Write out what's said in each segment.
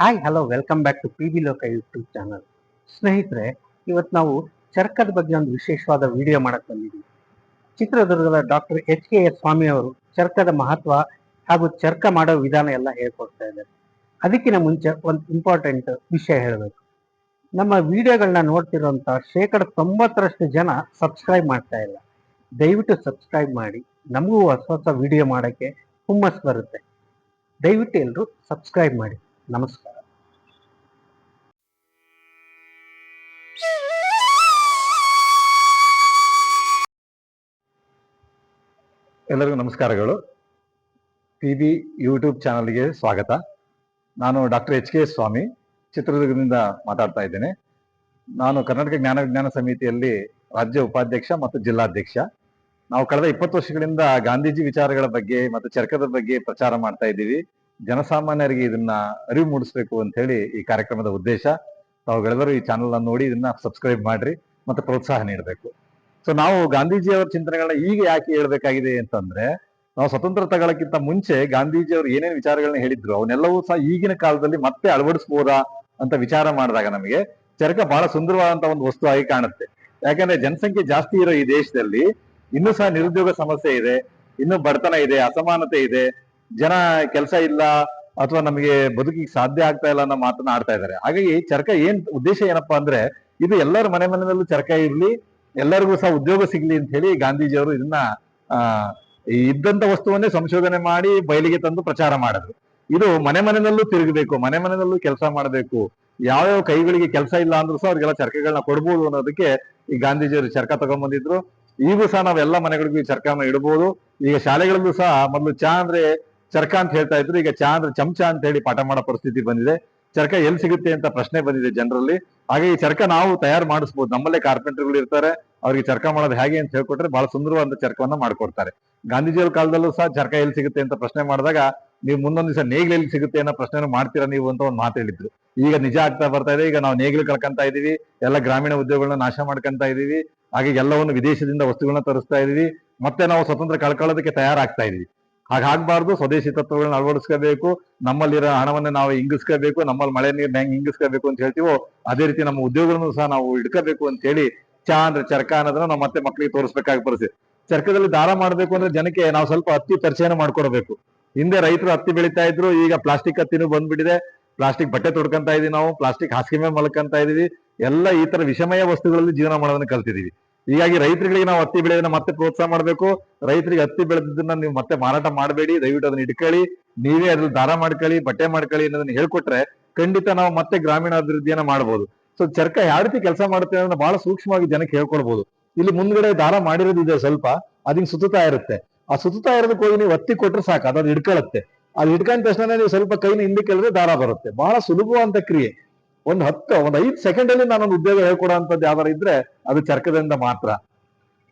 Hi hello welcome back to P B Loka YouTube channel ಸ್ನೇಹಿತರೆ ಇವತ್ತು ನಾವು ಚರ್ಕದ ಬಗ್ಗೆ ಒಂದು ವಿಶೇಷವಾದ ವಿಡಿಯೋ ಮಾಡಕ್ ಬಂದಿದ್ದೀವಿ. ಚಿತ್ರದುರ್ಗದ doctor H K S Swamy ಅವರು ಚರ್ಕದ ಮಹತ್ವ ಹಾಗೂ ಚರ್ಕ ಮಾಡೋ ವಿಧಾನ ಎಲ್ಲ ಹೇಳ್ಕೊಡ್ತಾ ಇದ್ದಾರೆ. ಅದಕ್ಕಿಂತ ಮುಂಚೆ ಒಂದು ಇಂಪಾರ್ಟೆಂಟ್ ವಿಷಯ ಹೇಳಬೇಕು. ನಮ್ಮ ವಿಡಿಯೋಗಳನ್ನ ನೋಡ್ತಿರೋಂಥ ಶೇಕಡ ತೊಂಬತ್ತರಷ್ಟು ಜನ ಸಬ್ಸ್ಕ್ರೈಬ್ ಮಾಡ್ತಾ ಇಲ್ಲ. ದಯವಿಟ್ಟು ಸಬ್ಸ್ಕ್ರೈಬ್ ಮಾಡಿ. ನಮಗೂ ಹೊಸ ಹೊಸ ವಿಡಿಯೋ ಮಾಡೋಕ್ಕೆ ಹುಮ್ಮಸ್ ಬರುತ್ತೆ. ದಯವಿಟ್ಟು ಎಲ್ಲರೂ ಸಬ್ಸ್ಕ್ರೈಬ್ ಮಾಡಿ. ನಮಸ್ಕಾರ. ಎಲ್ಲರಿಗೂ ನಮಸ್ಕಾರಗಳು. ಪಿ ಬಿ ಯೂಟ್ಯೂಬ್ ಚಾನಲ್ಗೆ ಸ್ವಾಗತ. ನಾನು ಡಾಕ್ಟರ್ ಎಚ್ ಕೆ ಸ್ವಾಮಿ, ಚಿತ್ರದುರ್ಗದಿಂದ ಮಾತಾಡ್ತಾ ಇದ್ದೇನೆ. ನಾನು ಕರ್ನಾಟಕ ಜ್ಞಾನ ವಿಜ್ಞಾನ ಸಮಿತಿಯಲ್ಲಿ ರಾಜ್ಯ ಉಪಾಧ್ಯಕ್ಷ ಮತ್ತು ಜಿಲ್ಲಾಧ್ಯಕ್ಷ. ನಾವು ಕಳೆದ ಇಪ್ಪತ್ತು ವರ್ಷಗಳಿಂದ ಗಾಂಧೀಜಿ ವಿಚಾರಗಳ ಬಗ್ಗೆ ಮತ್ತು ಚರ್ಕದ ಬಗ್ಗೆ ಪ್ರಚಾರ ಮಾಡ್ತಾ ಇದ್ದೀವಿ. ಜನಸಾಮಾನ್ಯರಿಗೆ ಇದನ್ನ ಅರಿವು ಮೂಡಿಸಬೇಕು ಅಂತ ಹೇಳಿ ಈ ಕಾರ್ಯಕ್ರಮದ ಉದ್ದೇಶ. ತಾವುಗಳೆಲ್ಲರೂ ಈ ಚಾನಲ್ ಅನ್ನು ನೋಡಿ ಇದನ್ನ ಸಬ್ಸ್ಕ್ರೈಬ್ ಮಾಡ್ರಿ ಮತ್ತೆ ಪ್ರೋತ್ಸಾಹ ನೀಡಬೇಕು. ಸೊ ನಾವು ಗಾಂಧೀಜಿಯವರ ಚಿಂತನೆಗಳನ್ನ ಈಗ ಯಾಕೆ ಹೇಳ್ಬೇಕಾಗಿದೆ ಅಂತಂದ್ರೆ, ನಾವು ಸ್ವತಂತ್ರ ತಗೊಳ್ಳಕ್ಕಿಂತ ಮುಂಚೆ ಗಾಂಧೀಜಿಯವರು ಏನೇನು ವಿಚಾರಗಳನ್ನ ಹೇಳಿದ್ರು, ಅವನ್ನೆಲ್ಲವೂ ಸಹ ಈಗಿನ ಕಾಲದಲ್ಲಿ ಮತ್ತೆ ಅಳವಡಿಸಬಹುದಾ ಅಂತ ವಿಚಾರ ಮಾಡಿದಾಗ ನಮಗೆ ಚರಕ ಬಹಳ ಸುಂದರವಾದಂತ ಒಂದು ವಸ್ತು ಆಗಿ ಕಾಣುತ್ತೆ. ಯಾಕಂದ್ರೆ ಜನಸಂಖ್ಯೆ ಜಾಸ್ತಿ ಇರೋ ಈ ದೇಶದಲ್ಲಿ ಇನ್ನೂ ಸಹ ನಿರುದ್ಯೋಗ ಸಮಸ್ಯೆ ಇದೆ, ಇನ್ನೂ ಬಡತನ ಇದೆ, ಅಸಮಾನತೆ ಇದೆ ಜನ ಕೆಲಸ ಇಲ್ಲ ಅಥವಾ ನಮಗೆ ಬದುಕಿಗೆ ಸಾಧ್ಯ ಆಗ್ತಾ ಇಲ್ಲ ಅನ್ನೋ ಮಾತನ್ನ ಆಡ್ತಾ ಇದ್ದಾರೆ. ಹಾಗಾಗಿ ಚರಕ ಏನ್ ಉದ್ದೇಶ ಏನಪ್ಪಾ ಅಂದ್ರೆ ಇದು ಎಲ್ಲರ ಮನೆ ಮನೆಯಲ್ಲೂ ಚರಕ ಇರ್ಲಿ, ಎಲ್ಲರಿಗೂ ಸಹ ಉದ್ಯೋಗ ಸಿಗ್ಲಿ ಅಂತ ಹೇಳಿ ಗಾಂಧೀಜಿಯವರು ಇದನ್ನ, ಆ ಇದ್ದಂತ ವಸ್ತುವನ್ನೇ ಸಂಶೋಧನೆ ಮಾಡಿ ಬಯಲಿಗೆ ತಂದು ಪ್ರಚಾರ ಮಾಡಿದ್ರು. ಇದು ಮನೆ ಮನೆಯಲ್ಲೂ ತಿರುಗಬೇಕು, ಮನೆ ಮನೆಯಲ್ಲೂ ಕೆಲಸ ಮಾಡಬೇಕು, ಯಾವ್ಯಾವ ಕೈಗಳಿಗೆ ಕೆಲಸ ಇಲ್ಲ ಅಂದ್ರೂ ಸಹ ಅವ್ರಿಗೆಲ್ಲ ಚರಕಗಳನ್ನ ಕೊಡ್ಬೋದು ಅನ್ನೋದಕ್ಕೆ ಈ ಗಾಂಧೀಜಿಯವರು ಚರಕ ತಗೊಂಡ್ಬಂದಿದ್ರು ಈಗೂ ಸಹ ನಾವೆಲ್ಲ ಮನೆಗಳಿಗೂ ಈ ಚರಕನ ಇಡಬಹುದು ಈಗ ಶಾಲೆಗಳಲ್ಲೂ ಸಹ ಮೊದಲು ಚಾ ಅಂದ್ರೆ ಚರಕ ಅಂತ ಹೇಳ್ತಾ ಇದ್ರು. ಈಗ ಚಾ ಅಂದ್ರೆ ಚಮಚ ಅಂತ ಹೇಳಿ ಪಾಠ ಮಾಡೋ ಪರಿಸ್ಥಿತಿ ಬಂದಿದೆ. ಚರ್ಕ ಎಲ್ಲಿ ಸಿಗುತ್ತೆ ಅಂತ ಪ್ರಶ್ನೆ ಬಂದಿದೆ ಜನರಲ್ಲಿ. ಹಾಗೆ ಈ ಚರ್ಕ ನಾವು ತಯಾರು ಮಾಡಿಸ್ಬೋದು. ನಮ್ಮಲ್ಲೇ ಕಾರ್ಪೆಂಟರ್ಗಳು ಇರ್ತಾರೆ. ಅವ್ರಿಗೆ ಚರ್ಕ ಮಾಡೋದು ಹೇಗೆ ಅಂತ ಹೇಳ್ಕೊಟ್ರೆ ಬಹಳ ಸುಂದರವಾದ ಚರ್ಕವನ್ನ ಮಾಡ್ಕೊಡ್ತಾರೆ. ಗಾಂಧೀಜಿಯವರ ಕಾಲದಲ್ಲೂ ಸಹ ಚರ್ಕ ಎಲ್ಲಿ ಸಿಗುತ್ತೆ ಅಂತ ಪ್ರಶ್ನೆ ಮಾಡಿದಾಗ ನೀವು ಮುಂದೊಂದು ದಿವಸ ನೇಗಿಲು ಎಲ್ಲಿ ಸಿಗುತ್ತೆ ಅನ್ನೋ ಪ್ರಶ್ನೆ ಮಾಡ್ತೀರಾ ನೀವು ಅಂತ ಒಂದು ಮಾತು ಹೇಳಿದ್ರು. ಈಗ ನಿಜ ಆಗ್ತಾ ಬರ್ತಾ ಇದೆ. ಈಗ ನಾವು ನೇಗಿಲು ಕಳ್ಕೊಂತ ಇದೀವಿ ಎಲ್ಲ ಗ್ರಾಮೀಣ ಉದ್ಯೋಗಗಳನ್ನ ನಾಶ ಮಾಡ್ಕೊಂತ ಇದೀವಿ ಹಾಗೆ ಎಲ್ಲವನ್ನು ವಿದೇಶದಿಂದ ವಸ್ತುಗಳನ್ನ ತರಿಸ್ತಾ ಇದೀವಿ ಮತ್ತೆ ನಾವು ಸ್ವತಂತ್ರ ಕಳ್ಕೊಳ್ಳೋದಕ್ಕೆ ತಯಾರಾಗ್ತಾ ಇದೀವಿ ಹಾಗಾಗ್ಬಾರ್ದು, ಸ್ವದೇಶಿ ತತ್ವಗಳನ್ನ ಅಳವಡಿಸ್ಕೋಬೇಕು, ನಮ್ಮಲ್ಲಿರೋ ಹಣವನ್ನು ನಾವು ಇಂಗಿಸ್ಕೋಬೇಕು, ನಮ್ಮಲ್ಲಿ ಮಳೆ ನೀರ್ನ ಹೆಂಗ್ ಇಂಗಿಸ್ಕೋಬೇಕು ಅಂತ ಹೇಳ್ತೀವೋ, ಅದೇ ರೀತಿ ನಮ್ಮ ಉದ್ಯೋಗಗಳನ್ನು ಸಹ ನಾವು ಇಟ್ಕೋಬೇಕು ಅಂತ ಹೇಳಿ ಚಾ ಅಂದ್ರೆ ಚರ್ಕ ಅನ್ನೋದನ್ನ ನಾವು ಮತ್ತೆ ಮಕ್ಕಳಿಗೆ ತೋರಿಸ್ಬೇಕಾಗಿ ಪರಿಸ್ಥಿತಿ ಚರ್ಕದಲ್ಲಿ ದಾರ ಮಾಡ್ಬೇಕು ಅಂದ್ರೆ ಜನಕ್ಕೆ ನಾವು ಸ್ವಲ್ಪ ಹತ್ತಿ ಪರಿಚಯನ ಮಾಡ್ಕೊಡ್ಬೇಕು. ಹಿಂದೆ ರೈತರು ಹತ್ತಿ ಬೆಳಿತಾ ಇದ್ರು, ಈಗ ಪ್ಲಾಸ್ಟಿಕ್ ಹತ್ತಿನೂ ಬಂದ್ಬಿಟ್ಟಿದೆ. ಪ್ಲಾಸ್ಟಿಕ್ ಬಟ್ಟೆ ತೊಡ್ಕೊಂತ ಇದೀವಿ ನಾವು, ಪ್ಲಾಸ್ಟಿಕ್ ಹಾಸಿಗೆ ಮೇಲೆ ಮಲ್ಕೊಂತ ಇದೀವಿ. ಎಲ್ಲ ಈ ತರ ವಿಷಮಯ ವಸ್ತುಗಳಲ್ಲಿ ಜೀವನ ಮಾಡೋದನ್ನ ಕಲ್ತಿದೀವಿ. ಹೀಗಾಗಿ ರೈತರುಗಳಿಗೆ ನಾವು ಹತ್ತಿ ಬೆಳೆಯೋದನ್ನ ಮತ್ತೆ ಪ್ರೋತ್ಸಾಹ ಮಾಡಬೇಕು. ರೈತರಿಗೆ ಹತ್ತಿ ಬೆಳೆದಿದ್ದನ್ನ ನೀವು ಮತ್ತೆ ಮಾರಾಟ ಮಾಡಬೇಡಿ. ದಯವಿಟ್ಟು ಅದನ್ನ ಇಟ್ಕೊಳ್ಳಿ. ನೀವೇ ಅದ್ರಲ್ಲಿ ದಾರ ಮಾಡ್ಕೊಳ್ಳಿ, ಬಟ್ಟೆ ಮಾಡ್ಕೊಳ್ಳಿ ಅನ್ನೋದನ್ನ ಹೇಳ್ಕೊಟ್ರೆ ಖಂಡಿತ ನಾವು ಮತ್ತೆ ಗ್ರಾಮೀಣ ಅಭಿವೃದ್ಧಿಯನ್ನ ಮಾಡಬಹುದು ಸೊ ಚರ್ಕ ಯಾವ ರೀತಿ ಕೆಲಸ ಮಾಡುತ್ತೆ ಅನ್ನೋದನ್ನ ಬಹಳ ಸೂಕ್ಷ್ಮವಾಗಿ ಜನಕ್ಕೆ ಹೇಳ್ಕೊಡ್ಬೋದು. ಇಲ್ಲಿ ಮುಂದ್ಗಡೆ ದಾರ ಮಾಡಿರೋದಿದೆ ಸ್ವಲ್ಪ ಅದಿಂಗ್ ಸುತ್ತುತ್ತಾ ಇರುತ್ತೆ. ಆ ಸುತ್ತುತ್ತಾ ಇರೋದಕ್ಕೆ ಹೋಗಿ ನೀವು ಹತ್ತಿ ಕೊಟ್ರೆ ಸಾಕು ಅದನ್ನ ಹಿಡ್ಕೊಳತ್ತೆ. ಅದು ಹಿಡ್ಕೊಂಡ ತಕ್ಷಣ ನೀವು ಸ್ವಲ್ಪ ಕೈನ ಹಿಂದಕ್ಕೆ ದಾರ ಬರುತ್ತೆ. ಬಹಳ ಸುಲಭವಾದಂತ ಕ್ರಿಯೆ. ಒಂದ್ ಹತ್ತು, ಒಂದ್ ಐದ್ ಸೆಕೆಂಡ್ ಅಲ್ಲಿ ನಾನೊಂದು ಉದ್ಯೋಗ ಹೇಳ್ಕೊಡೋ ಅಂತದ್ದು ಯಾವ್ದಾರು ಇದ್ರೆ ಅದು ಚರ್ಕದಿಂದ ಮಾತ್ರ.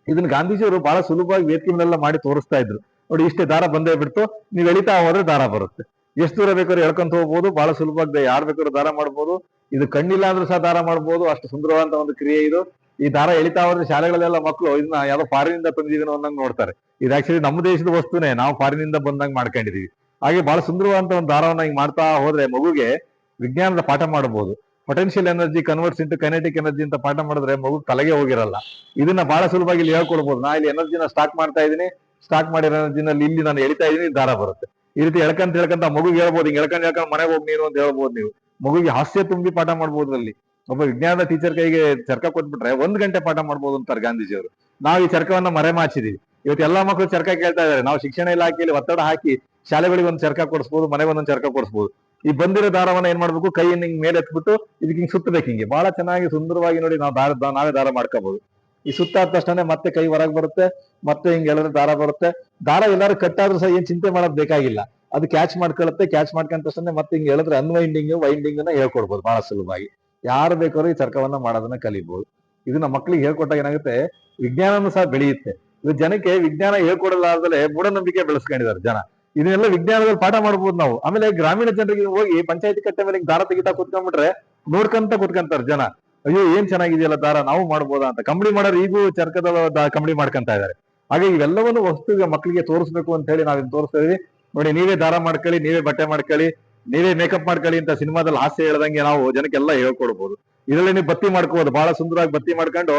ಇದನ್ನ ಗಾಂಧೀಜಿಯವರು ಬಹಳ ಸುಲಭವಾಗಿ ವೇದಿಕೆನೆಲ್ಲ ಮಾಡಿ ತೋರಿಸ್ತಾ ಇದ್ರು. ನೋಡಿ, ಇಷ್ಟೇ ದಾರ ಬಂದೇ ಬಿಡ್ತು. ನೀವು ಎಳಿತಾ ಹೋದ್ರೆ ದಾರ ಬರುತ್ತೆ. ಎಷ್ಟು ದೂರ ಬೇಕಾದ್ರೂ ಎಳ್ಕೊಂತ ಹೋಗ್ಬೋದು, ಬಹಳ ಸುಲಭವಾಗಿ ಯಾರು ಬೇಕಾದ್ರೂ ದಾರ ಮಾಡ್ಬೋದು. ಇದು ಕಣ್ಣಿಲ್ಲ ಅಂದ್ರೂ ಸಹ ದಾರ ಮಾಡ್ಬೋದು. ಅಷ್ಟು ಸುಂದರವಾದಂತ ಒಂದು ಕ್ರಿಯೆ ಇದು. ಈ ದಾರ ಎಳಿತಾ ಹೋದ್ರೆ ಶಾಲೆಗಳಲ್ಲೆಲ್ಲ ಮಕ್ಕಳು ಇದನ್ನ ಯಾವ್ದೋ ಫಾರಿನಿಂದ ತಂದಿದೀನೋ ಅನ್ನಂಗ್ ನೋಡ್ತಾರೆ. ಇದು ಆಕ್ಚುಲಿ ನಮ್ಮ ದೇಶದ ವಸ್ತುನೇ. ನಾವು ಫಾರಿನಿಂದ ಬಂದಂಗ್ ಮಾಡ್ಕೊಂಡಿದೀವಿ. ಹಾಗೆ ಬಹಳ ಸುಂದರವಾದಂತ ಒಂದು ದಾರವನ್ನ ಹಿಂಗ್ ಮಾಡ್ತಾ ಹೋದ್ರೆ ಮಗುಗೆ ವಿಜ್ಞಾನದ ಪಾಠ ಮಾಡಬಹುದು. Potential energy converts into kinetic energy ಅಂತ ಪಾಠ ಮಾಡಿದ್ರೆ ಮಗು ತಲೆಗೆ ಹೋಗಿರಲ್ಲ. ಇದನ್ನ ಬಹಳ ಸುಲಭವಾಗಿ ಇಲ್ಲಿ ಹೇಳ್ಕೊಡ್ಬೋದು. ನಾ ಇಲ್ಲಿ ಎನರ್ಜಿನ ಸ್ಟಾಕ್ ಮಾಡ್ತಾ ಇದೀನಿ ಸ್ಟಾಕ್ ಮಾಡಿರೋ ಎನರ್ಜಿನಲ್ಲಿ ಇಲ್ಲಿ ನಾನು ಎಳಿತಾ ಇದೀನಿ ದಾರ ಬರುತ್ತೆ. ಈ ರೀತಿ ಎಳ್ಕಂತ ಹೇಳ್ಕಂತ ಮಗುಗೆ ಹೇಳ್ಬೋದು. ಹಿಂಗೆ ಎಳ್ಕೊಂಡು ಹೇಳ್ಕೊಂಡು ಮನೆಗೆ ಹೋಗಿ ನೀನು ಅಂತ ಹೇಳ್ಬೋದು ನೀವು. ಮಗುಗೆ ಹಾಸ್ಯ ತುಂಬಿ ಪಾಠ ಮಾಡ್ಬೋದು ಅಲ್ಲಿ. ಒಬ್ಬ ವಿಜ್ಞಾನದ ಟೀಚರ್ ಕೈಗೆ ಚರ್ಕ ಕೊಟ್ಬಿಟ್ರೆ ಒಂದ್ ಗಂಟೆ ಪಾಠ ಮಾಡ್ಬೋದು ಅಂತಾರೆ ಗಾಂಧೀಜಿಯವರು. ನಾವು ಈ ಚರ್ಕವನ್ನ ಮರೆಮಾಚಿದೀವಿ ಇವತ್ತು ಎಲ್ಲಾ ಮಕ್ಕಳು ಚರ್ಕ ಕೇಳ್ತಾ ಇದಾರೆ. ನಾವು ಶಿಕ್ಷಣ ಇಲಾಖೆಯಲ್ಲಿ ಒತ್ತಡ ಹಾಕಿ ಶಾಲೆಗಳಿಗೆ ಒಂದು ಚರ್ಕ ಕೊಡಿಸ್ಬೋದು, ಮನೆಗೆ ಒಂದೊಂದು ಚರ್ಕ ಕೊಡಿಸ್ಬೋದು. ಈ ಬಂದಿರೋ ದಾರವನ್ನ ಏನ್ ಮಾಡ್ಬೇಕು? ಕೈಯನ್ನು ಹಿಂಗ್ ಮೇಲೆ ಎತ್ಬಿಟ್ಟು ಇದಕ್ಕೆ ಹಿಂಗ್ ಸುತ್ತಬೇಕು ಹಿಂಗೆ. ಬಹಳ ಚೆನ್ನಾಗಿ ಸುಂದರವಾಗಿ ನೋಡಿ ನಾವು ದಾರ ನಾವೇ ದಾರ ಮಾಡ್ಕೋಬಹುದು ಈ ಸುತ್ತಾದ ತಕ್ಷಣ ಮತ್ತೆ ಕೈ ಹೊರಗೆ ಬರುತ್ತೆ, ಮತ್ತೆ ಹಿಂಗ್ ಹೇಳಿದ್ರೆ ದಾರ ಬರುತ್ತೆ. ದಾರ ಎಲ್ಲಾರು ಕಟ್ಟಾದ್ರೂ ಸಹ ಏನ್ ಚಿಂತೆ ಮಾಡೋದ್ ಬೇಕಾಗಿಲ್ಲ. ಅದು ಕ್ಯಾಚ್ ಮಾಡ್ಕೊಳ್ಳುತ್ತೆ ಕ್ಯಾಚ್ ಮಾಡ್ಕೊಂಡ ತಕ್ಷಣ ಮತ್ತೆ ಹಿಂಗ್ ಹೇಳಿದ್ರೆ ಅನ್ವೈಂಡಿಂಗ್ ವೈಂಡಿಂಗ್ ಹೇಳ್ಕೊಡ್ಬೋದು ಬಹಳ ಸುಲಭವಾಗಿ. ಯಾರು ಬೇಕಾದ್ರೂ ಈ ಚರ್ಕವನ್ನ ಮಾಡೋದನ್ನ ಕಲಿಬಹುದು ಇದನ್ನ ಮಕ್ಕಳಿಗೆ ಹೇಳ್ಕೊಟ್ಟಾಗ ಏನಾಗುತ್ತೆ? ವಿಜ್ಞಾನನೂ ಸಹ ಬೆಳೆಯುತ್ತೆ. ಇದು ಜನಕ್ಕೆ ವಿಜ್ಞಾನ ಹೇಳ್ಕೊಡಲಾರ್ದಲೆ ಮೂಢನಂಬಿಕೆ ಬೆಳೆಸ್ಕೊಂಡಿದ್ದಾರೆ ಜನ. ಇದನ್ನೆಲ್ಲ ವಿಜ್ಞಾನದಲ್ಲಿ ಪಾಠ ಮಾಡ್ಬೋದು ನಾವು. ಆಮೇಲೆ ಗ್ರಾಮೀಣ ಜನರಿಗೆ ಹೋಗಿ ಪಂಚಾಯತಿ ಕಟ್ಟೆ ಮೇಲೆ ದಾರ ತೆಗಿತಾ ಕುತ್ಕೊಂಡ್ಬಿಟ್ರೆ ನೋಡ್ಕೊಂತ ಕುತ್ಕಂತಾರೆ ಜನ. ಅಯ್ಯೋ, ಏನ್ ಚೆನ್ನಾಗಿದೆಯಲ್ಲ ದಾರ, ನಾವು ಮಾಡ್ಬೋದಾ ಅಂತ. ಕಂಬಳಿ ಮಾಡೋರು ಈಗೂ ಚರ್ಕದ ಕಂಬಳಿ ಮಾಡ್ಕೊಂತ ಇದ್ದಾರೆ. ಹಾಗೆ ಇವೆಲ್ಲವನ್ನು ವಸ್ತುಗೆ ಮಕ್ಕಳಿಗೆ ತೋರಿಸ್ಬೇಕು ಅಂತ ಹೇಳಿ ನಾವ್ ಇದನ್ನ ತೋರಿಸ್ತಾ ಇದೀವಿ. ನೋಡಿ, ನೀವೇ ದಾರ ಮಾಡ್ಕೊಳ್ಳಿ, ನೀವೇ ಬಟ್ಟೆ ಮಾಡ್ಕೊಳ್ಳಿ, ನೀವೇ ಮೇಕಪ್ ಮಾಡ್ಕೊಳ್ಳಿ ಅಂತ ಸಿನಿಮಾದಲ್ಲಿ ಹಾಸ್ಯ ಹೇಳ್ದಂಗೆ ನಾವು ಜನಕ್ಕೆಲ್ಲ ಹೇಳ್ಕೊಡ್ಬೋದು. ಇದರಲ್ಲಿ ನೀವು ಬತ್ತಿ ಮಾಡ್ಕೋಬಹುದು ಬಹಳ ಸುಂದರವಾಗಿ ಬತ್ತಿ ಮಾಡ್ಕೊಂಡು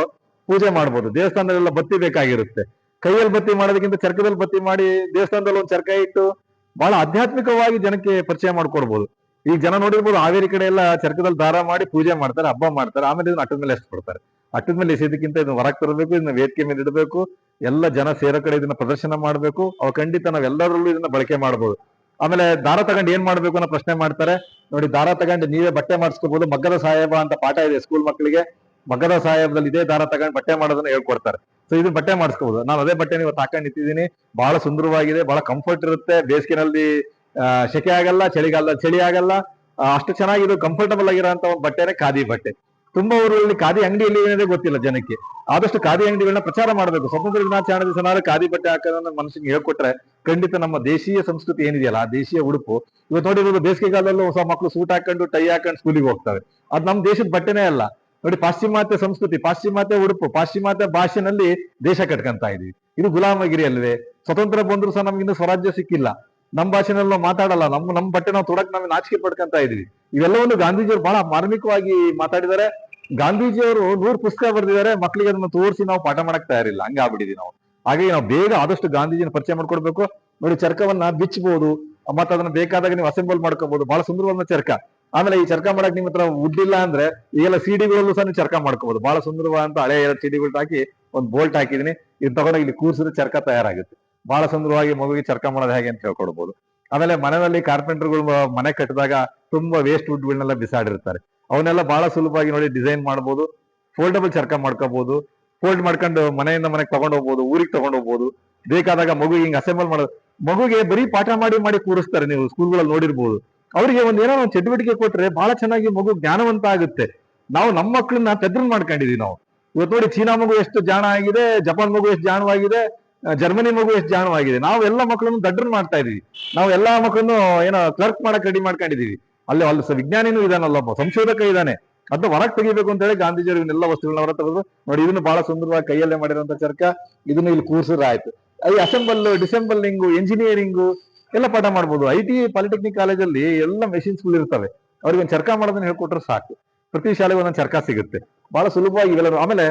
ಪೂಜೆ ಮಾಡ್ಬೋದು. ದೇವಸ್ಥಾನದಲ್ಲೆಲ್ಲ ಬತ್ತಿ ಬೇಕಾಗಿರುತ್ತೆ. ಕೈಯಲ್ಲಿ ಬತ್ತಿ ಮಾಡೋದಕ್ಕಿಂತ ಚರ್ಕದಲ್ಲಿ ಬತ್ತಿ ಮಾಡಿ ದೇವಸ್ಥಾನದಲ್ಲಿ ಒಂದು ಚರ್ಕ ಇಟ್ಟು ಬಹಳ ಆಧ್ಯಾತ್ಮಿಕವಾಗಿ ಜನಕ್ಕೆ ಪರಿಚಯ ಮಾಡ್ಕೊಡ್ಬೋದು. ಈ ಜನ ನೋಡಿರ್ಬೋದು ಹಾವೇರಿ ಕಡೆ ಎಲ್ಲ ಚರ್ಕದಲ್ಲಿ ದಾರ ಮಾಡಿ ಪೂಜೆ ಮಾಡ್ತಾರೆ, ಹಬ್ಬ ಮಾಡ್ತಾರೆ, ಆಮೇಲೆ ಇದನ್ನ ಅಟ್ಟದ ಮೇಲೆ ಕೊಡ್ತಾರೆ ಅಟ್ಟದ ಮೇಲೆ ಎಸೆಯೋದಕ್ಕಿಂತ ಇದನ್ನ ಹೊರಗೆ ತರಬೇಕು, ಇದನ್ನ ವೇದಿಕೆ ಮೇಲೆ ಇಡಬೇಕು, ಎಲ್ಲ ಜನ ಸೇರೋ ಕಡೆ ಇದನ್ನ ಪ್ರದರ್ಶನ ಮಾಡಬೇಕು ಅವ ಖಂಡಿತ ನಾವೆಲ್ಲರಲ್ಲೂ ಇದನ್ನ ಬಳಕೆ ಮಾಡಬಹುದು ಆಮೇಲೆ ದಾರ ತಗೊಂಡು ಏನ್ ಮಾಡ್ಬೇಕು ಅನ್ನೋ ಪ್ರಶ್ನೆ ಮಾಡ್ತಾರೆ. ನೋಡಿ, ದಾರ ತಗೊಂಡು ನೀವೇ ಬಟ್ಟೆ ಮಾಡಿಸ್ಕೋಬಹುದು ಮಗ್ಗದ ಸಾಹೇಬ ಅಂತ ಪಾಠ ಇದೆ ಸ್ಕೂಲ್ ಮಕ್ಕಳಿಗೆ. ಮಗ್ಗದ ಸಾಹೇಬದಲ್ಲಿ ಇದೇ ದಾರ ತಗೊಂಡು ಬಟ್ಟೆ ಮಾಡೋದನ್ನ ಹೇಳ್ಕೊಡ್ತಾರೆ. ಸೊ ಇದು ಬಟ್ಟೆ ಮಾಡಿಸ್ಕೋಬಹುದು ನಾನು ಅದೇ ಬಟ್ಟೆ ಇವತ್ತು ಹಾಕೊಂಡು ನಿಂತಿದ್ದೀನಿ. ಬಹಳ ಸುಂದರವಾಗಿದೆ ಬಹಳ ಕಂಫರ್ಟ್ ಇರುತ್ತೆ. ಬೇಸಿಗೆನಲ್ಲಿ ಸೆಕೆ ಆಗಲ್ಲ ಚಳಿಗಾಲದಲ್ಲಿ ಚಳಿ ಆಗಲ್ಲ. ಅಷ್ಟು ಚೆನ್ನಾಗಿ ಇದು ಕಂಫರ್ಟಬಲ್ ಆಗಿರೋಂತ ಒಂದು ಬಟ್ಟೆನೆ ಖಾದಿ ಬಟ್ಟೆ. ತುಂಬಾ ಊರಲ್ಲಿ ಖಾದಿ ಅಂಗಡಿಯಲ್ಲಿ ಏನಿದೆ ಗೊತ್ತಿಲ್ಲ ಜನಕ್ಕೆ. ಆದಷ್ಟು ಖಾದಿ ಅಂಗಡಿಗಳನ್ನ ಪ್ರಚಾರ ಮಾಡಬೇಕು. ಸ್ವತಂತ್ರ ದಿನಾಚರಣೆ ದಿವಸ ಖಾದಿ ಬಟ್ಟೆ ಹಾಕೋದನ್ನ ಮನಸ್ಸಿಗೆ ಹೇಳ್ಕೊಟ್ರೆ ಖಂಡಿತ ನಮ್ಮ ದೇಶೀಯ ಸಂಸ್ಕೃತಿ ಏನಿದೆಯಲ್ಲ, ಆ ದೇಶೀಯ ಉಡುಪು. ಇವತ್ತು ನೋಡಿರೋದು ಬೇಸಿಗೆಗಾಲದಲ್ಲೂ ಹೊಸ ಮಕ್ಕಳು ಸೂಟ್ ಹಾಕೊಂಡು, ಟೈ ಹಾಕೊಂಡು ಸ್ಕೂಲಿಗೆ ಹೋಗ್ತವೆ ಅದು ನಮ್ಮ ದೇಶದ ಬಟ್ಟೆನೇ ಅಲ್ಲ. ನೋಡಿ ಪಾಶ್ಚಿಮಾತ್ಯ ಸಂಸ್ಕೃತಿ, ಪಾಶ್ಚಿಮಾತ್ಯ ಉಡುಪು, ಪಾಶ್ಚಿಮಾತ್ಯ ಭಾಷೆನಲ್ಲಿ ದೇಶ ಕಟ್ಕೊಂತ ಇದೀವಿ ಇದು ಗುಲಾಮಗಿರಿ ಅಲ್ವೇ ಸ್ವತಂತ್ರ ಬಂದ್ರು ಸಹ ನಮ್ಗಿಂದ ಸ್ವರಾಜ್ಯ ಸಿಕ್ಕಿಲ್ಲ. ನಮ್ಮ ಭಾಷೆನಲ್ಲಿ ಮಾತಾಡಲ್ಲ. ನಮ್ಮ ನಮ್ಮ ಬಟ್ಟೆ ನಾವು ತೊಡಕ್ ನಾವು ನಾಚಿಕೆ ಪಡ್ಕೊಂತ ಇದೀವಿ ಇವೆಲ್ಲವನ್ನು ಗಾಂಧೀಜಿಯವರು ಬಹಳ ಮಾರ್ಮಿಕವಾಗಿ ಮಾತಾಡಿದ್ದಾರೆ. ಗಾಂಧೀಜಿಯವರು ನೂರು ಪುಸ್ತಕ ಬರೆದಿದ್ದಾರೆ. ಮಕ್ಕಳಿಗೆ ಅದನ್ನ ತೋರಿಸಿ ನಾವು ಪಾಠ ಮಾಡಕ್ ತಯಾರಿಲ್ಲ. ಹಂಗ ಆಗ್ಬಿಟ್ಟಿದ್ವಿ ನಾವು. ಹಾಗಾಗಿ ನಾವು ಬೇಗ ಆದಷ್ಟು ಗಾಂಧೀಜಿನ ಪರಿಚಯ ಮಾಡ್ಕೊಡ್ಬೇಕು. ನೋಡಿ ಚರ್ಕವನ್ನ ಬಿಚ್ಚಬಹುದು ಮತ್ತೆ ಅದನ್ನ ಬೇಕಾದಾಗ ನೀವು ಅಸೆಂಬಲ್ ಮಾಡ್ಕೋಬಹುದು ಬಹಳ ಸುಂದರವಾದ ಚರ್ಕ. ಆಮೇಲೆ ಈ ಚರ್ಕ ಮಾಡಕ್ ನಿಮ್ ಹತ್ರ ವುಡ್ ಇಲ್ಲ ಅಂದ್ರೆ ಈಗೆಲ್ಲ ಸಿಡಿಗಳಲ್ಲೂ ಸಹ ನೀವು ಚರ್ಕ ಮಾಡ್ಕೋಬಹುದು ಬಹಳ ಸುಂದರವಾದಂತ ಹಳೆ ಎರಡು ಸಿಡಿಗಳು ಹಾಕಿ ಒಂದು ಬೋಲ್ಟ್ ಹಾಕಿದೀನಿ. ಇದು ತಗೊಂಡೋಗಿ ಇಲ್ಲಿ ಕೂರ್ಸಿದ್ರೆ ಚರ್ಕ ತಯಾರಾಗುತ್ತೆ. ಬಹಳ ಸುಂದರವಾಗಿ ಮಗುವಿಗೆ ಚರ್ಕ ಮಾಡೋದು ಹೇಗೆ ಅಂತ ಹೇಳ್ಕೊಡ್ಬೋದು. ಆಮೇಲೆ ಮನೆಯಲ್ಲಿ ಕಾರ್ಪೆಂಟರ್ಗಳು ಮನೆ ಕಟ್ಟಿದಾಗ ತುಂಬಾ ವೇಸ್ಟ್ ವುಡ್ಗಳನ್ನೆಲ್ಲ ಬಿಸಾಡಿರ್ತಾರೆ. ಅವನ್ನೆಲ್ಲ ಬಹಳ ಸುಲಭವಾಗಿ ನೋಡಿ ಡಿಸೈನ್ ಮಾಡ್ಬೋದು. ಫೋಲ್ಡಬಲ್ ಚರ್ಕ ಮಾಡ್ಕೋಬಹುದು ಫೋಲ್ಡ್ ಮಾಡ್ಕೊಂಡು ಮನೆಯಿಂದ ಮನೆಗೆ ತಗೊಂಡ್ ಹೋಗ್ಬೋದು ಊರಿಗೆ ತಗೊಂಡ್ ಹೋಗ್ಬೋದು ಬೇಕಾದಾಗ ಮಗು ಹಿಂಗ್ ಅಸೆಂಬಲ್ ಮಾಡೋದು ಮಗುಗೆ ಬರೀ ಪಾಠ ಮಾಡಿ ಮಾಡಿ ಕೂರಿಸ್ತಾರೆ ನೀವು ಸ್ಕೂಲ್ಗಳಲ್ಲಿ ನೋಡಿರ್ಬೋದು. ಅವರಿಗೆ ಒಂದು ಏನೋ ಒಂದು ಚಟುವಟಿಕೆ ಕೊಟ್ರೆ ಬಹಳ ಚೆನ್ನಾಗಿ ಮಗು ಜ್ಞಾನವಂತ ಆಗುತ್ತೆ. ನಾವು ನಮ್ಮ ಮಕ್ಕಳನ್ನ ತದ್ರ ಮಾಡ್ಕೊಂಡಿದೀವಿ ನಾವು. ಇವತ್ತು ನೋಡಿ ಚೀನಾ ಮಗು ಎಷ್ಟು ಜಾಣ ಆಗಿದೆ, ಜಪಾನ್ ಮಗು ಎಷ್ಟು ಜಾಣವಾಗಿದೆ ಜರ್ಮನಿ ಮಗು ಎಷ್ಟು ಜಾಣವಾಗಿದೆ. ನಾವು ಎಲ್ಲ ಮಕ್ಕಳನ್ನು ದಡ್ಡನ್ ಮಾಡ್ತಾ ಇದೀವಿ ನಾವು ಎಲ್ಲಾ ಮಕ್ಕಳನ್ನು ಏನೋ ಕ್ಲರ್ಕ್ ಮಾಡಕ್ ರೆಡಿ ಮಾಡ್ಕೊಂಡಿದೀವಿ. ಅಲ್ಲಿ ಅಲ್ಲಿ ವಿಜ್ಞಾನಿನೂ ಇದಾನಲ್ಲ ಒಬ್ಬ, ಸಂಶೋಧಕ ಇದ್ದಾನೆ ಅದನ್ನ ಹೊರಗೆ ತೆಗಿಬೇಕು ಅಂತ ಹೇಳಿ ಗಾಂಧೀಜಿಯವರು ಇವನ್ನೆಲ್ಲ ವಸ್ತುಗಳನ್ನ ಹೊರ ತೆಗೆದು ನೋಡಿ ಇದನ್ನು ಬಹಳ ಸುಂದರವಾಗಿ ಕೈಯಲ್ಲೇ ಮಾಡಿರುವಂತ ಚರ್ಕ, ಇದನ್ನು ಇಲ್ಲಿ ಕೂರ್ಸಿದ್ರೆ ಆಯ್ತು. ಈ ಅಸೆಂಬಲ್ ಡಿಸೆಂಬಲಿಂಗು ಇಂಜಿನಿಯರಿಂಗು ಎಲ್ಲ ಪಾಠ ಮಾಡ್ಬೋದು. ಐ ಟಿ ಪಾಲಿಟೆಕ್ನಿಕ್ ಕಾಲೇಜಲ್ಲಿ ಎಲ್ಲ ಮೆಷಿನ್ಸ್ಗಳು ಇರ್ತವೆ. ಅವ್ರಿಗೆ ಒಂದು ಚರ್ಕ ಮಾಡೋದನ್ನ ಹೇಳ್ಕೊಟ್ರೆ ಸಾಕು. ಪ್ರತಿ ಶಾಲೆಗೆ ಒಂದೊಂದು ಚರ್ಕ ಸಿಗುತ್ತೆ. ಬಹಳ ಸುಲಭವಾಗಿ ಇವೆಲ್ಲ ಆಮೇಲೆ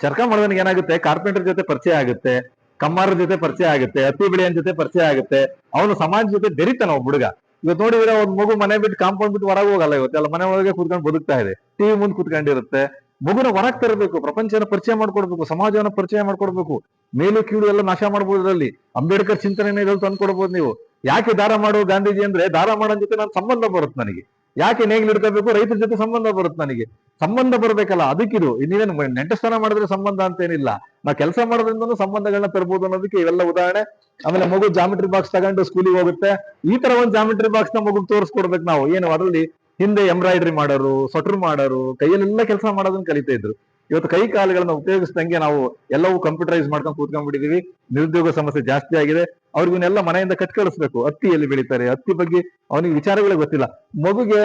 ಚರ್ಕ ಮಾಡೋದನ್ನ ಏನಾಗುತ್ತೆ? ಕಾರ್ಪೆಂಟರ್ ಜೊತೆ ಪರಿಚಯ ಆಗುತ್ತೆ, ಕಮ್ಮಾರ ಜೊತೆ ಪರಿಚಯ ಆಗುತ್ತೆ ಹತ್ತಿ ಬೆಳೆಯನ್ ಜೊತೆ ಪರಿಚಯ ಆಗುತ್ತೆ. ಅವನು ಸಮಾಜ ಜೊತೆ ಬೆರಿತಾನ ಒಬ್ಬ ಹುಡುಗ. ಇವತ್ತು ನೋಡಿದ್ರೆ ಒಂದ್ ಮಗು ಮನೆ ಬಿಟ್ಟು ಕಾಂಪೌಂಡ್ ಬಿಟ್ಟು ಹೊರಗೆ ಹೋಗಲ್ಲ ಇವತ್ತೆಲ್ಲ. ಮನೆ ಒಳಗೆ ಕೂತ್ಕೊಂಡು ಬದುಕ್ತಾ ಇದೆ. ಟಿವಿ ಮುಂದೆ ಕೂತ್ಕೊಂಡಿರುತ್ತೆ. ಮಗುನ ಹೊರಗ್ ತರಬೇಕು, ಪ್ರಪಂಚನ ಪರಿಚಯ ಮಾಡ್ಕೊಡ್ಬೇಕು, ಸಮಾಜವನ್ನ ಪರಿಚಯ ಮಾಡ್ಕೊಡ್ಬೇಕು, ಮೇಲು ಕೀಳು ಎಲ್ಲ ನಾಶ ಮಾಡ್ಬೋದು ಇದರಲ್ಲಿ. ಅಂಬೇಡ್ಕರ್ ಚಿಂತನೆ ಇದ್ರಲ್ಲಿ ತಂದ್ಕೊಡ್ಬೋದು ನೀವು. ಯಾಕೆ ದಾರ ಮಾಡೋ ಗಾಂಧೀಜಿ ಅಂದ್ರೆ, ದಾರ ಮಾಡೋ ಜೊತೆ ನನ್ನ ಸಂಬಂಧ ಬರುತ್ತೆ ನನಗೆ. ಯಾಕೆ ನೇಗಿಲು ಇಡ್ಕೋಬೇಕು ರೈತರ ಜೊತೆ ಸಂಬಂಧ ಬರುತ್ತೆ ನನಗೆ. ಸಂಬಂಧ ಬರ್ಬೇಕಲ್ಲ ಅದಕ್ಕಿದು ನೀವೇನು ನೆಂಟಸ್ಥಾನ ಮಾಡಿದ್ರೆ ಸಂಬಂಧ ಅಂತ ಏನಿಲ್ಲ ಕೆಲಸ ಮಾಡೋದ್ರಿಂದ ಸಂಬಂಧಗಳನ್ನ ತರಬಹುದು ಅನ್ನೋದಕ್ಕೆ ಇವೆಲ್ಲ ಉದಾಹರಣೆ. ಆಮೇಲೆ ಮಗು ಜಾಮಿಟ್ರಿ ಬಾಕ್ಸ್ ತಗೊಂಡು ಸ್ಕೂಲಿಗೆ ಹೋಗುತ್ತೆ. ಈ ತರ ಒಂದು ಜಾಮಿಟ್ರಿ ಬಾಕ್ಸ್ನ ಮಗು ತೋರಿಸ್ಕೊಡ್ಬೇಕು ನಾವು. ಏನು, ಅದರಲ್ಲಿ ಹಿಂದೆ ಎಂಬ್ರಾಯ್ಡ್ರಿ ಮಾಡೋರು ಸೊಟ್ರು ಮಾಡೋರು, ಕೈಯಲ್ಲೆಲ್ಲ ಕೆಲಸ ಮಾಡೋದನ್ನ ಕಲಿತಾ ಇದ್ರು. ಇವತ್ತು ಕೈ ಕಾಲುಗಳನ್ನ ಉಪಯೋಗಿಸ್ದಂಗೆ ನಾವು ಎಲ್ಲವೂ ಕಂಪ್ಯೂಟರೈಸ್ ಮಾಡ್ಕೊಂಡು ಕೂತ್ಕೊಂಡ್ಬಿಟ್ಟಿದೀವಿ. ನಿರುದ್ಯೋಗ ಸಮಸ್ಯೆ ಜಾಸ್ತಿ ಆಗಿದೆ. ಅವ್ರಿಗನ್ನೆಲ್ಲ ಮನೆಯಿಂದ ಕಟ್ ಕಳಿಸ್ಬೇಕು ಹತ್ತಿ ಎಲ್ಲಿ ಬೆಳಿತಾರೆ? ಹತ್ತಿ ಬಗ್ಗೆ ಅವನಿಗೆ ವಿಚಾರಗಳೇ ಗೊತ್ತಿಲ್ಲ. ಮಗುಗೆ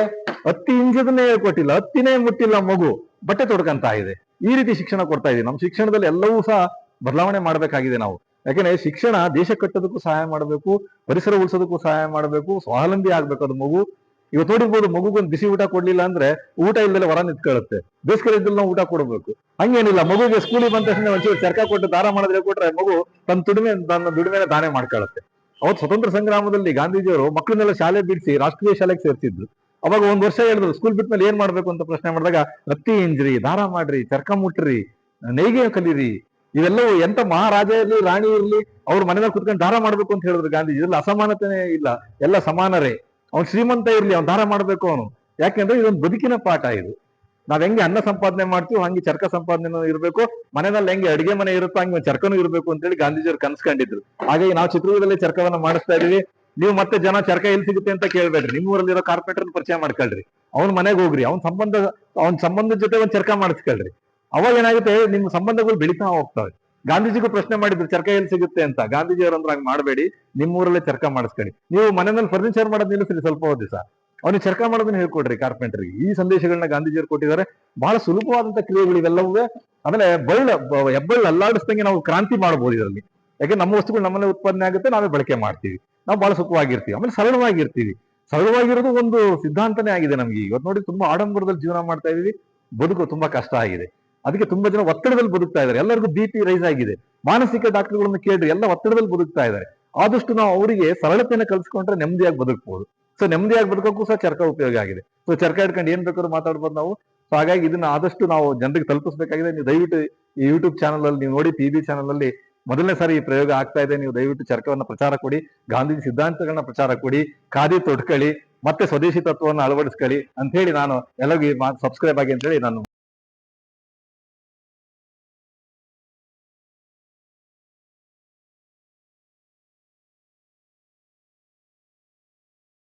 ಹತ್ತಿ ಇಂಜದನ್ನೇ ಹೇಳ್ಕೊಟ್ಟಿಲ್ಲ. ಹತ್ತಿನೇ ಮುಟ್ಟಿಲ್ಲ ಮಗು. ಬಟ್ಟೆ ತೊಡ್ಕಂತ ಇದೆ. ಈ ರೀತಿ ಶಿಕ್ಷಣ ಕೊಡ್ತಾ ಇದೀವಿ. ನಮ್ಮ ಶಿಕ್ಷಣದಲ್ಲಿ ಎಲ್ಲವೂ ಸಹ ಬದಲಾವಣೆ ಮಾಡ್ಬೇಕಾಗಿದೆ ನಾವು. ಯಾಕಂದ್ರೆ ಶಿಕ್ಷಣ ದೇಶ ಕಟ್ಟೋದಕ್ಕೂ ಸಹಾಯ ಮಾಡಬೇಕು, ಪರಿಸರ ಉಳಿಸೋದಕ್ಕೂ ಸಹಾಯ ಮಾಡಬೇಕು, ಸ್ವಾವಲಂಬಿ ಆಗ್ಬೇಕು ಅದು ಮಗು. ಇವತ್ತು ನೋಡಿರ್ಬೋದು ಮಗುಗೊಂದು ಬಿಸಿ ಊಟ ಕೊಡ್ಲಿಲ್ಲ ಅಂದ್ರೆ ಊಟ ಇಲ್ದಲೆ ಹೊರ ನಿಂತ್ಕೊಳ್ಳುತ್ತೆ ಬೇಸಿಗೆ ಇದ್ದಲ್ಲಿ ನಾವು ಊಟ ಕೊಡಬೇಕು. ಹಂಗೇನಿಲ್ಲ, ಮಗುಗೆ ಸ್ಕೂಲಿಗೆ ಬಂದ ತಕ್ಷಣ ಒಂಚೂರು ಚರ್ಕ ಕೊಟ್ಟು ದಾರ ಮಾಡಿದ್ರೆ ಕೊಟ್ರೆ ಮಗು ತನ್ನ ದುಡಿಮೆ, ತನ್ನ ದುಡಿಮೆನ ದಾನೆ ಮಾಡ್ಕೊಳ್ಳುತ್ತೆ ಅವತ್ತು ಸ್ವತಂತ್ರ ಸಂಗ್ರಾಮದಲ್ಲಿ ಗಾಂಧೀಜಿಯವರು ಮಕ್ಕಳನ್ನೆಲ್ಲ ಶಾಲೆ ಬಿಡಿಸಿ ರಾಷ್ಟ್ರೀಯ ಶಾಲೆಗೆ ಸೇರ್ತಿದ್ರು. ಅವಾಗ ಒಂದ್ ವರ್ಷ ಹೇಳಿದ್ರು ಸ್ಕೂಲ್ ಬಿಟ್ಟ ಮೇಲೆ ಏನ್ ಮಾಡ್ಬೇಕು ಅಂತ ಪ್ರಶ್ನೆ ಮಾಡಿದಾಗ, ರತ್ತಿ ಇಂಜ್ರಿ ದಾರ ಮಾಡ್ರಿ, ಚರ್ಕ ಮುಟ್ರಿ ನೈಗೆ ಕಲೀರಿ, ಇವೆಲ್ಲವೂ ಎಂತ ಮಹಾರಾಜ ಇರ್ಲಿ, ರಾಣಿ ಇರ್ಲಿ, ಅವ್ರ ಮನೆಯಲ್ಲಿ ಕುತ್ಕೊಂಡು ದಾರ ಮಾಡ್ಬೇಕು ಅಂತ ಹೇಳಿದ್ರು ಗಾಂಧೀಜಿ. ಅಸಮಾನತೆನೇ ಇಲ್ಲ. ಎಲ್ಲ ಸಮಾನರೇ. ಅವ್ನು ಶ್ರೀಮಂತ ಇರ್ಲಿ, ಅವ್ನು ದಾರ ಮಾಡ್ಬೇಕು ಅವನು. ಯಾಕೆಂದ್ರೆ ಇದೊಂದು ಬದುಕಿನ ಪಾಠ ಇದು. ನಾವ್ ಹೆಂಗೆ ಅನ್ನ ಸಂಪಾದನೆ ಮಾಡ್ತೀವಿ, ಹಂಗೆ ಚರ್ಕ ಸಂಪಾದನೆ ಇರಬೇಕು. ಮನೆಯಲ್ಲಿ ಹೆಂಗೆ ಅಡಿಗೆ ಮನೆ ಇರುತ್ತೋ, ಹಂಗೆ ಚರ್ಕನೂ ಇರಬೇಕು ಅಂತ ಹೇಳಿ ಗಾಂಧೀಜಿಯವರು ಕನ್ಸ್ಕೊಂಡಿದ್ರು. ಹಾಗಾಗಿ ನಾವು ಚಿತ್ರದುರ್ಗದಲ್ಲಿ ಚರ್ಕವನ್ನ ಮಾಡಿಸ್ತಾ ಇದೀವಿ. ನೀವು ಮತ್ತೆ ಜನ ಚರ್ಕ ಎಲ್ಲಿ ಸಿಗುತ್ತೆ ಅಂತ ಕೇಳ್ಬೇಡ್ರಿ. ನಿಮ್ಮ ಊರಲ್ಲಿರೋ ಕಾರ್ಪೆಂಟರ್ ಪರಿಚಯ ಮಾಡ್ಕೊಳ್ರಿ. ಅವ್ನ ಮನೆಗೆ ಹೋಗ್ರಿ. ಅವ್ನ ಸಂಬಂಧ, ಅವ್ನ ಸಂಬಂಧದ ಜೊತೆ ಒಂದ್ ಚರ್ಕ ಮಾಡಿಸ್ಕೊಳ್ರಿ. ಅವಾಗ ಏನಾಗುತ್ತೆ ನಿಮ್ಮ ಸಂಬಂಧಗಳು ಬೆಳೀತಾ ಹೋಗ್ತವೆ. ಗಾಂಧೀಜಿಗೂ ಪ್ರಶ್ನೆ ಮಾಡಿದ್ರು, ಚರ್ಕ ಎಲ್ಲಿ ಸಿಗುತ್ತೆ ಅಂತ. ಗಾಂಧೀಜಿ ಅವರಂದ್ರೆ ಹಂಗ್ ಮಾಡಬೇಡಿ ನಿಮ್ಮ ಊರಲ್ಲೇ ಚರ್ಕ ಮಾಡಿಸ್ಕೊಳ್ಳಿ. ನೀವು ಮನೆಯಲ್ಲಿ ಫರ್ನಿಚರ್ ಮಾಡೋದ್ ನಿಲ್ಲಿಸ್ರಿ ಸ್ವಲ್ಪ ದಿವಸ. ಅವ್ನಿಗೆ ಚರ್ಕ ಮಾಡೋದನ್ನ ಹೇಳ್ಕೊಡ್ರಿ ಕಾರ್ಪೆಂಟರ್ಗೆ ಈ ಸಂದೇಶಗಳನ್ನ ಗಾಂಧೀಜಿಯವರು ಕೊಟ್ಟಿದ್ದಾರೆ. ಬಹಳ ಸುಲಭವಾದಂತ ಕ್ರಿಯೆಗಳು ಇವೆಲ್ಲವೂ. ಆಮೇಲೆ ಬಳ್ಳ, ಹೆಬ್ಬಳ್ಳ ಅಲ್ಲಾಡಿಸ್ದಂಗೆ ನಾವು ಕ್ರಾಂತಿ ಮಾಡಬಹುದು ಇದರಲ್ಲಿ. ಯಾಕೆ ನಮ್ಮ ವಸ್ತುಗಳು ನಮ್ಮಲ್ಲೇ ಉತ್ಪಾದನೆ ಆಗುತ್ತೆ, ನಾವೇ ಬಳಕೆ ಮಾಡ್ತೀವಿ. ನಾವು ಬಹಳ ಸುಖವಾಗಿರ್ತೀವಿ. ಆಮೇಲೆ ಸರಳವಾಗಿರ್ತೀವಿ. ಸರಳವಾಗಿರೋದು ಒಂದು ಸಿದ್ಧಾಂತನೇ ಆಗಿದೆ ನಮ್ಗೆ. ಇವತ್ತು ನೋಡಿ, ತುಂಬಾ ಆಡಂಬರದಲ್ಲಿ ಜೀವನ ಮಾಡ್ತಾ ಇದೀವಿ ಬದುಕು ತುಂಬಾ ಕಷ್ಟ ಆಗಿದೆ. ಅದಕ್ಕೆ ತುಂಬಾ ಜನ ಒತ್ತಡದಲ್ಲಿ ಬದುಕ್ತಾ ಇದ್ದಾರೆ. ಎಲ್ಲರಿಗೂ ಬಿ ಪಿ ರೈಸ್ ಆಗಿದೆ. ಮಾನಸಿಕ ಡಾಕ್ಟರ್ಗಳನ್ನು ಕೇಳ್ರಿ, ಎಲ್ಲ ಒತ್ತಡದಲ್ಲಿ ಬದುಕ್ತಾ ಇದ್ದಾರೆ. ಆದಷ್ಟು ನಾವು ಅವರಿಗೆ ಸರಳತೆಯನ್ನು ಕಲಿಸ್ಕೊಂಡ್ರೆ ನೆಮ್ಮದಿಯಾಗಿ ಬದುಕಬಹುದು ಸೊ ನೆಮ್ಮದಿಯಾಗಿ ಬದುಕೋಕ್ಕೂ ಸಹ ಚರ್ಕ ಉಪಯೋಗ ಆಗಿದೆ. ಸೊ ಚರ್ಕ ಹಿಡ್ಕೊಂಡು ಏನ್ ಬೇಕಾದ್ರೂ ಮಾತಾಡ್ಬೋದು ನಾವು. ಸೊ ಹಾಗಾಗಿ ಇದನ್ನ ಆದಷ್ಟು ನಾವು ಜನರಿಗೆ ತಲುಪಿಸಬೇಕಾಗಿದೆ. ನೀವು ದಯವಿಟ್ಟು ಈ ಯೂಟ್ಯೂಬ್ ಚಾನಲ್ ಅಲ್ಲಿ, ನೀವು ನೋಡಿ ಪಿ ಬಿ ಚಾನಲ್ ಅಲ್ಲಿ ಮೊದಲನೇ ಸಾರಿ ಈ ಪ್ರಯೋಗ ಆಗ್ತಾ ಇದೆ. ನೀವು ದಯವಿಟ್ಟು ಚರ್ಕವನ್ನ ಪ್ರಚಾರ ಕೊಡಿ. ಗಾಂಧೀಜಿ ಸಿದ್ಧಾಂತಗಳನ್ನ ಪ್ರಚಾರ ಕೊಡಿ. ಖಾದಿ ತೊಡ್ಕೊಳ್ಳಿ. ಮತ್ತೆ ಸ್ವದೇಶಿ ತತ್ವವನ್ನು ಅಳವಡಿಸ್ಕೊಳ್ಳಿ. ಅಂತ ಹೇಳಿ ನಾನು ಎಲ್ಲರಿಗೂ ಸಬ್ಸ್ಕ್ರೈಬ್ ಆಗಿ ಅಂತ ಹೇಳಿ ನಾನು